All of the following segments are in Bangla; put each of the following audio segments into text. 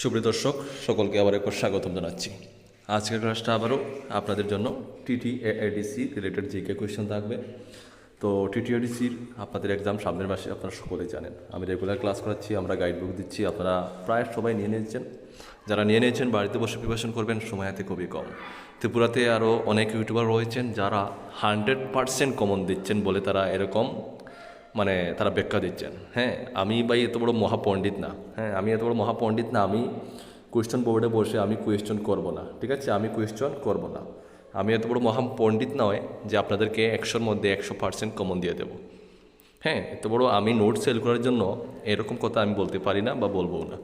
সুপ্রিয় দর্শক, সকলকে আবার একবার স্বাগতম জানাচ্ছি। আজকের ক্লাসটা আবারও আপনাদের জন্য TT ADC related GK question থাকবে। তো টিটি এডিসির আপনাদের এক্সাম সামনের মাসে আপনারা সকলেই জানেন। আমি রেগুলার ক্লাস করাচ্ছি, আমরা গাইড বুক দিচ্ছি, আপনারা প্রায় সবাই নিয়ে নিয়েছেন। যারা নিয়ে নিয়েছেন, বাড়িতে বসে প্রিপারেশন করবেন, সময় হাতে খুবই কম। ত্রিপুরাতে আরও অনেক ইউটিউবার রয়েছেন, যারা হান্ড্রেড পার্সেন্ট কমন দিচ্ছেন বলে তারা এরকম মানে তারা ব্যাখ্যা দিচ্ছেন। হ্যাঁ আমি ভাই এত বড় মহাপণ্ডিত না। হ্যাঁ আমি এত বড় মহাপণ্ডিত না, আমি কোয়েশ্চন বোর্ডে বসে আমি কোয়েশ্চন করব না, ঠিক আছে? আমি কোয়েশ্চন করব না। আমি এত বড় মহাপণ্ডিত নয় যে আপনাদেরকে একশোর মধ্যে একশো পার্সেন্ট কমন দিয়ে দেবো। হ্যাঁ এত বড় আমি নোট সেল করার জন্য এরকম কথা আমি বলতে পারি না বা বলব না।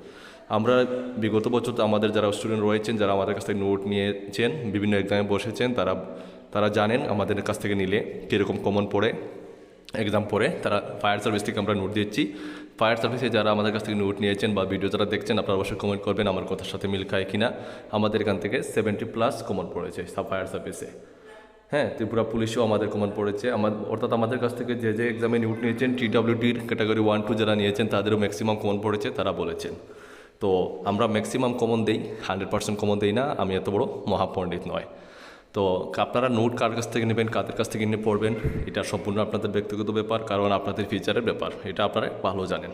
আমরা বিগত বছর তো আমাদের যারা স্টুডেন্ট রয়েছেন, যারা আমাদের কাছ থেকে নোট নিয়েছেন, বিভিন্ন এক্সামে বসেছেন, তারা তারা জানেন আমাদের কাছ থেকে নিলে কীরকম কমন পড়ে। এক্সাম পরে তারা ফায়ার সার্ভিস থেকে আমরা নোট দিচ্ছি। ফায়ার সার্ভিসে যারা আমাদের কাছ থেকে নোট নিয়েছেন বা ভিডিও যারা দেখছেন, আপনারা অবশ্যই কমেন্ট করবেন আমার কথার সাথে মিল খায় কিনা। আমাদের এখান থেকে সেভেন্টি প্লাস কমন পড়েছে ফায়ার সার্ভিসে হ্যাঁ ত্রিপুরা পুলিশেও আমাদের কমন পড়েছে। আমার, অর্থাৎ আমাদের কাছ থেকে যে যে এক্সামে নোট নিয়েছেন টিডাব্লিউটির ক্যাটাগরি ওয়ান টু যারা নিয়েছেন, তাদেরও ম্যাক্সিমাম কমন পড়েছে, তারা বলেছেন। তো আমরা ম্যাক্সিমাম কমন দেই হান্ড্রেড পার্সেন্ট কমন দেই না, আমি এত বড় মহাপণ্ডিত নয়। তো আপনারা নোট কার কাছ থেকে নেবেন, কাদের কাছ থেকে নিয়ে পড়বেন, এটা সম্পূর্ণ আপনাদের ব্যক্তিগত ব্যাপার, কারণ আপনাদের ফিচারের ব্যাপার, এটা আপনারা ভালো জানেন।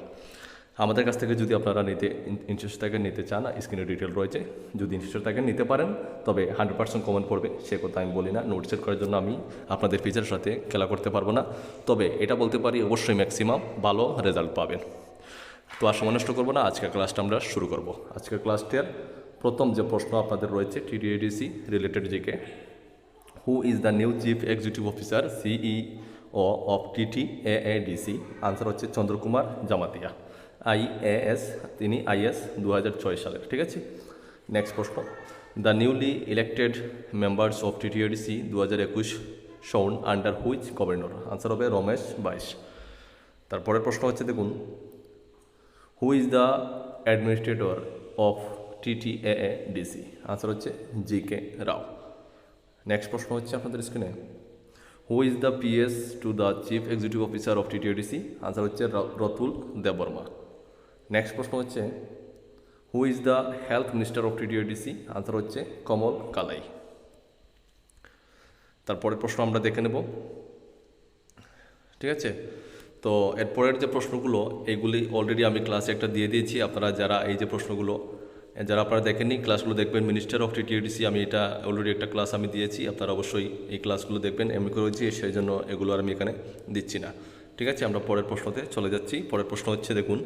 আমাদের কাছ থেকে যদি আপনারা নিতে ইন্টারেস্ট থাকেন নিতে চান, স্ক্রিনে ডিটেল রয়েছে, যদি ইন্টারেস্ট থাকেন নিতে পারেন, তবে হান্ড্রেড পার্সেন্ট কমন পড়বে, সে কথা আমি বলি না, নোট সেট করার জন্য আমি আপনাদের ফিচারের সাথে খেলা করতে পারব না, তবে এটা বলতে পারি, অবশ্যই ম্যাক্সিমাম ভালো রেজাল্ট পাবেন। তো আর সময় নষ্ট করব না, আজকের ক্লাসটা আমরা শুরু করব। আজকের ক্লাসটার প্রথম যে প্রশ্ন আপনাদের রয়েছে TDADC related GK who is the new chief executive officer CEO of TT AADC answer হচ্ছে চন্দ্রকুমার জামাতিয়া আইএএস তিনি আইএস দু ছয় সালের, ঠিক আছে? নেক্সট প্রশ্ন the newly elected members of TTADC দু হাজার একুশ শোন আন্ডার হুইচ গভর্নর আনসার হবে রমেশ বাইশ। তারপরের প্রশ্ন হচ্ছে, দেখুন who is the administrator of TTADC answer হচ্ছে জি কে রাও। নেক্সট প্রশ্ন হচ্ছে আপনাদের স্ক্রিনে who is the PS to the chief executive officer of TTODC answer হচ্ছে রতুল দেববর্মা। নেক্সট প্রশ্ন হচ্ছে who is the health minister of TTODC answer হচ্ছে কমল কালাই। তারপরের প্রশ্ন আমরা দেখে নেব। ঠিক আছে? তো এরপরের যে প্রশ্নগুলো এইগুলি অলরেডি আমি ক্লাসে একটা দিয়ে দিয়েছি। আপনারা যারা এই যে প্রশ্নগুলো যারা আপনারা দেখেননি ক্লাসগুলো দেখবেন মিনিস্টার অফ টিটিডিসি আমি এটা অলরেডি একটা ক্লাস আমি দিয়েছি, আপনারা অবশ্যই এই ক্লাসগুলো দেখবেন এমনি করেছি সেই জন্য এগুলো আর আমি এখানে দিচ্ছি না। ঠিক আছে, আমরা পরের প্রশ্নতে চলে যাচ্ছি। পরের প্রশ্ন হচ্ছে, দেখুন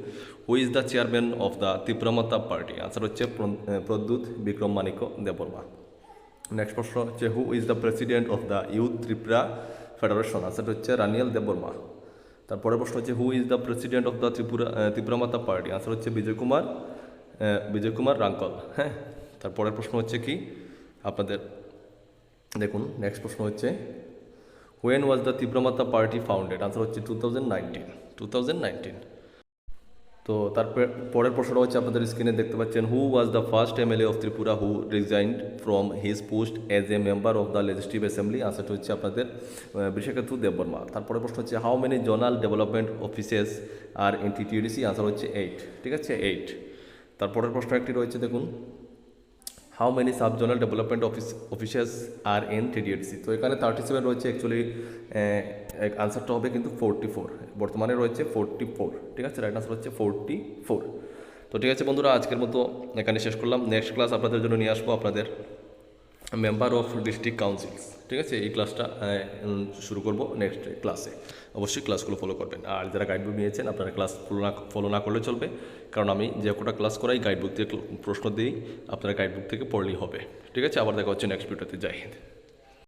who is the chairman of the Tipra Motha party answer হচ্ছে প্র- প্রদ্যুৎ বিক্রম মানিক্য দেববর্মা। নেক্সট প্রশ্ন হচ্ছে who is the president of the youth Tripura federation answer হচ্ছে রানিয়াল দেববর্মা তারপরে প্রশ্ন হচ্ছে who is the president of the Tripura Tripura party answer হচ্ছে, বিজয় কুমার বিজয় কুমার রাঙ্কল হ্যাঁ? তারপরের প্রশ্ন হচ্ছে কি? আপনাদের, দেখুন নেক্সট প্রশ্ন হচ্ছে when was the Tipra Motha party founded answer হচ্ছে two thousand nineteen two thousand nineteen তো তারপর পরের প্রশ্নটা হচ্ছে আপনাদের স্ক্রিনে দেখতে পাচ্ছেন who was the first MLA of Tripura who resigned from his post as a member of the legislative assembly আনসারটা হচ্ছে আপনাদের বিশেখাতু দেববর্মা। তারপরে প্রশ্ন হচ্ছে how many zonal development offices are in TTDC answer হচ্ছে এইট ঠিক আছে? এইট তারপরের প্রশ্ন একটি রয়েছে, দেখুন। How many sub zonal development office officers are in TDADC তো এখানে থার্টি সেভেন রয়েছে অ্যাকচুয়ালি আনসারটা হবে কিন্তু ফোরটি ফোর বর্তমানে রয়েছে ফোরটি ফোর ঠিক আছে? রাইট আনসার হচ্ছে ফোরটি ফোর তো ঠিক আছে বন্ধুরা, আজকের মতো এখানে শেষ করলাম। নেক্সট ক্লাস আপনাদের জন্য নিয়ে আসব আপনাদের। মেম্বার অফ ডিস্ট্রিক্ট কাউন্সিলস ঠিক আছে? এই ক্লাসটা শুরু করব নেক্সট ক্লাসে অবশ্যই ক্লাসগুলো ফলো করবেন। আর যারা গাইডবুক নিয়েছেন, আপনারা ক্লাস ফলো না ফলো না করলে চলবে। কারণ আমি যে কটা ক্লাস করাই গাইডবুক থেকে প্রশ্ন দিই আপনারা গাইডবুক থেকে পড়লেই হবে। ঠিক আছে? আবার দেখা হচ্ছে নেক্সট ভিডিওতে যাই হিন্দ।